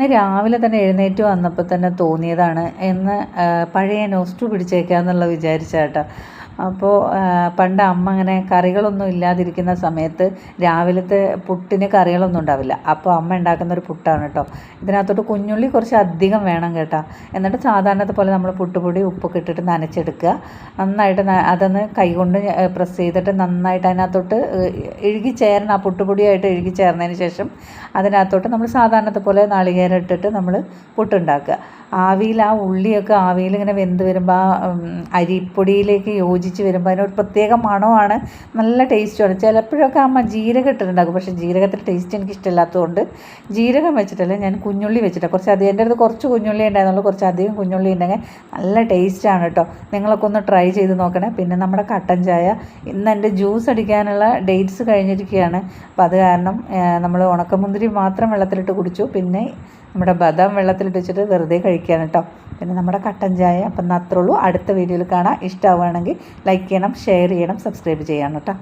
ഇന്ന് രാവിലെ തന്നെ എഴുന്നേറ്റ് വന്നപ്പോൾ തന്നെ തോന്നിയതാണ് എന്ന് പഴയ നോസ്റ്റു പിടിച്ചേക്കാന്നുള്ള വിചാരിച്ചാട്ടോ. അപ്പോൾ പണ്ട് അമ്മ അങ്ങനെ കറികളൊന്നും ഇല്ലാതിരിക്കുന്ന സമയത്ത് രാവിലത്തെ പുട്ടിന് കറികളൊന്നും ഉണ്ടാവില്ല. അപ്പോൾ അമ്മ ഉണ്ടാക്കുന്ന ഒരു പുട്ടാണ് കേട്ടോ. ഇതിനകത്തോട്ട് കുഞ്ഞുള്ളി കുറച്ച് അധികം വേണം കേട്ടോ. എന്നിട്ട് സാധാരണത്തെ പോലെ നമ്മൾ പുട്ടുപൊടി ഉപ്പൊക്കെ ഇട്ടിട്ട് നനച്ചെടുക്കുക. നന്നായിട്ട് അതൊന്ന് കൈകൊണ്ട് പ്രസ് ചെയ്തിട്ട് നന്നായിട്ട് അതിനകത്തോട്ട് ഇഴുകി ചേരണം ആ പുട്ടുപൊടിയായിട്ട് ഇഴുകി ചേർന്നതിന് ശേഷം അതിനകത്തോട്ട് നമ്മൾ സാധാരണത്തെ പോലെ നാളികേരം ഇട്ടിട്ട് നമ്മൾ പുട്ടുണ്ടാക്കുക. ആവിയിൽ ആ ഉള്ളിയൊക്കെ ആവിയിൽ ഇങ്ങനെ വെന്ത് വരുമ്പോൾ ആ അരിപ്പൊടിയിലേക്ക് യോജിച്ച് വരുമ്പോൾ അതിനൊരു പ്രത്യേക മണമാണ്. നല്ല ടേസ്റ്റുമാണ് ചിലപ്പോഴൊക്കെ അമ്മ ജീരകം ഇട്ടിട്ടുണ്ടാക്കും പക്ഷേ ജീരകത്തിന്റെ ടേസ്റ്റ് എനിക്ക് ഇഷ്ടമില്ലാത്തതുകൊണ്ട് ജീരകം വെച്ചിട്ടല്ല ഞാൻ കുഞ്ഞുള്ളി വെച്ചിട്ടാണ് കുറച്ച് അധികം എന്റെ അടുത്ത് കുറച്ച് കുഞ്ഞുള്ളി ഉണ്ടായിരുന്നുള്ളൂ. കുറച്ച് അധികം കുഞ്ഞുള്ളി ഉണ്ടെങ്കിൽ നല്ല ടേസ്റ്റാണ് കേട്ടോ. നിങ്ങളൊക്കെ ഒന്ന് ട്രൈ ചെയ്ത് നോക്കണേ. പിന്നെ നമ്മുടെ കട്ടൻ ചായ. ഇന്ന് എന്റെ ജ്യൂസ് അടിക്കാനുള്ള ഡേറ്റ്സ് കഴിഞ്ഞിരിക്കുകയാണ്. അപ്പോൾ അത് കാരണം നമ്മൾ ഉണക്കമുന്തിരി മാത്രം വെള്ളത്തിലിട്ട് കുടിച്ചു. പിന്നെ നമ്മുടെ ബദാം വെള്ളത്തിലിട്ടിച്ചിട്ട് വെറുതെ കഴിക്കുകയാണ് കേട്ടോ. പിന്നെ നമ്മുടെ കട്ടൻ ചായ അപ്പം അത്രേ ഉള്ളൂ. അടുത്ത വീഡിയോയിൽ കാണാം. ഇഷ്ടമാവുകയാണെങ്കിൽ ലൈക്ക് ചെയ്യണം ഷെയർ ചെയ്യണം സബ്സ്ക്രൈബ് ചെയ്യണം കേട്ടോ.